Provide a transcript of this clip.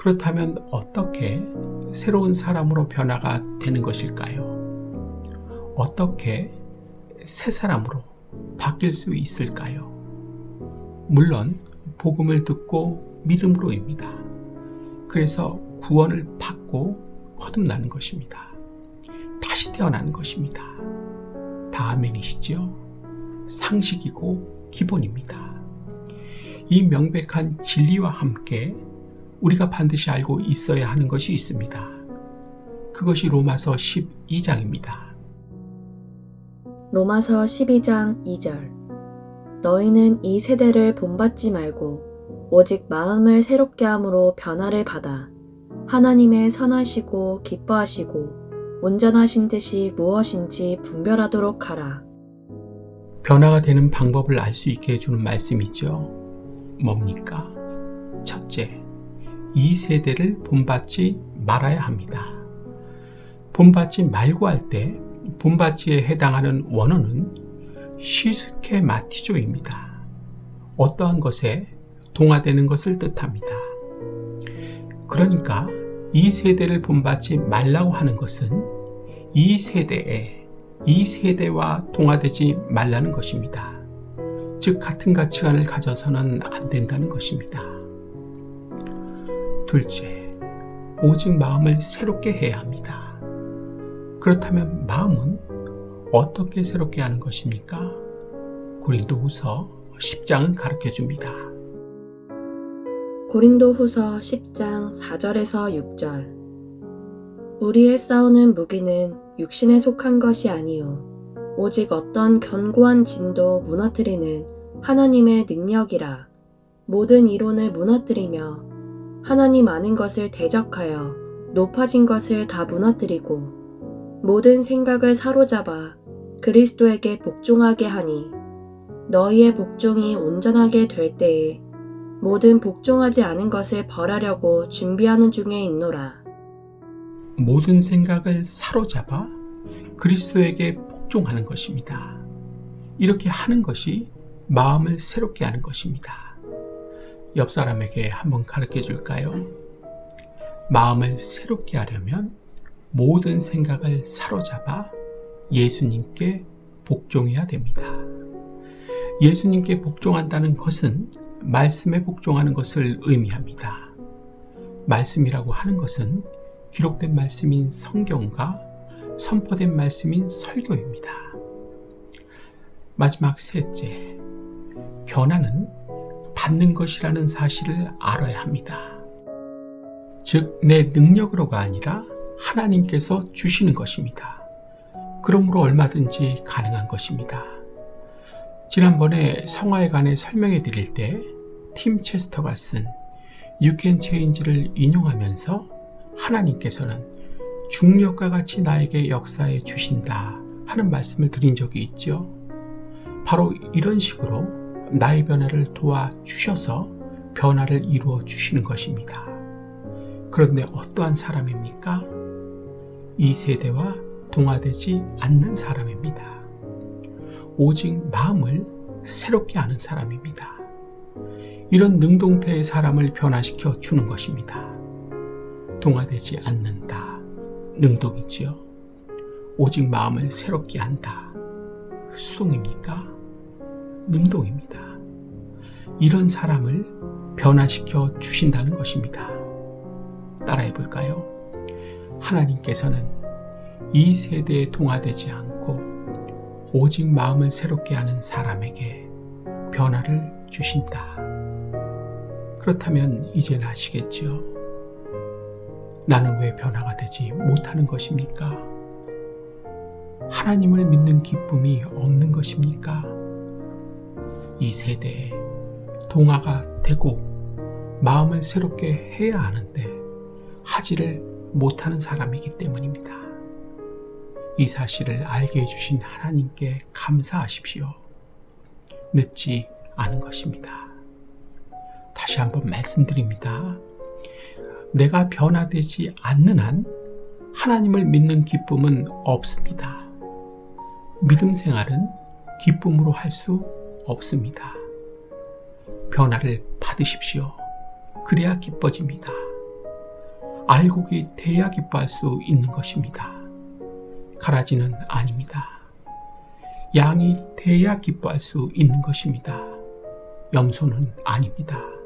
그렇다면 어떻게 새로운 사람으로 변화가 되는 것일까요? 어떻게 새 사람으로 바뀔 수 있을까요? 물론 복음을 듣고 믿음으로입니다. 그래서 구원을 받고 거듭나는 것입니다. 다시 태어나는 것입니다. 다 아멘이시죠? 상식이고 기본입니다. 이 명백한 진리와 함께 우리가 반드시 알고 있어야 하는 것이 있습니다. 그것이 로마서 12장입니다. 로마서 12장 2절 너희는 이 세대를 본받지 말고 오직 마음을 새롭게 함으로 변화를 받아 하나님의 선하시고 기뻐하시고 온전하신 뜻이 무엇인지 분별하도록 하라. 변화가 되는 방법을 알 수 있게 해주는 말씀이죠. 뭡니까? 첫째, 이 세대를 본받지 말아야 합니다. 본받지 말고 할 때 본받지에 해당하는 원어는 시스케마티조입니다. 어떠한 것에 동화되는 것을 뜻합니다. 그러니까 이 세대를 본받지 말라고 하는 것은 이 세대에 이 세대와 동화되지 말라는 것입니다. 즉 같은 가치관을 가져서는 안 된다는 것입니다. 둘째, 오직 마음을 새롭게 해야 합니다. 그렇다면 마음은 어떻게 새롭게 하는 것입니까? 고린도후서 10장은 가르쳐 줍니다. 고린도 후서 10장 4절에서 6절 우리의 싸우는 무기는 육신에 속한 것이 아니요 오직 어떤 견고한 진도 무너뜨리는 하나님의 능력이라 모든 이론을 무너뜨리며 하나님 아는 것을 대적하여 높아진 것을 다 무너뜨리고 모든 생각을 사로잡아 그리스도에게 복종하게 하니 너희의 복종이 온전하게 될 때에 모든 복종하지 않은 것을 벌하려고 준비하는 중에 있노라. 모든 생각을 사로잡아 그리스도에게 복종하는 것입니다. 이렇게 하는 것이 마음을 새롭게 하는 것입니다. 옆 사람에게 한번 가르쳐 줄까요? 마음을 새롭게 하려면 모든 생각을 사로잡아 예수님께 복종해야 됩니다. 예수님께 복종한다는 것은 말씀에 복종하는 것을 의미합니다. 말씀이라고 하는 것은 기록된 말씀인 성경과 선포된 말씀인 설교입니다. 마지막 셋째, 변화는 받는 것이라는 사실을 알아야 합니다. 즉, 내 능력으로가 아니라 하나님께서 주시는 것입니다. 그러므로 얼마든지 가능한 것입니다. 지난번에 성화에 관해 설명해 드릴 때 팀 체스터가 쓴 You Can Change를 인용하면서 하나님께서는 중력과 같이 나에게 역사해 주신다 하는 말씀을 드린 적이 있죠. 바로 이런 식으로 나의 변화를 도와주셔서 변화를 이루어 주시는 것입니다. 그런데 어떠한 사람입니까? 이 세대와 동화되지 않는 사람입니다. 오직 마음을 새롭게 하는 사람입니다. 이런 능동태의 사람을 변화시켜 주는 것입니다. 동화되지 않는다. 능동이지요. 오직 마음을 새롭게 한다. 수동입니까? 능동입니다. 이런 사람을 변화시켜 주신다는 것입니다. 따라해 볼까요? 하나님께서는 이 세대에 동화되지 않고 오직 마음을 새롭게 하는 사람에게 변화를 주신다. 그렇다면 이제는 아시겠지요? 나는 왜 변화가 되지 못하는 것입니까? 하나님을 믿는 기쁨이 없는 것입니까? 이 세대에 동화가 되고 마음을 새롭게 해야 하는데 하지를 못하는 사람이기 때문입니다. 이 사실을 알게 해주신 하나님께 감사하십시오. 늦지 않은 것입니다. 다시 한번 말씀드립니다. 내가 변화되지 않는 한 하나님을 믿는 기쁨은 없습니다. 믿음 생활은 기쁨으로 할 수 없습니다. 변화를 받으십시오. 그래야 기뻐집니다. 알곡이 돼야 기뻐할 수 있는 것입니다. 가라지는 아닙니다. 양이 돼야 기뻐할 수 있는 것입니다. 염소는 아닙니다.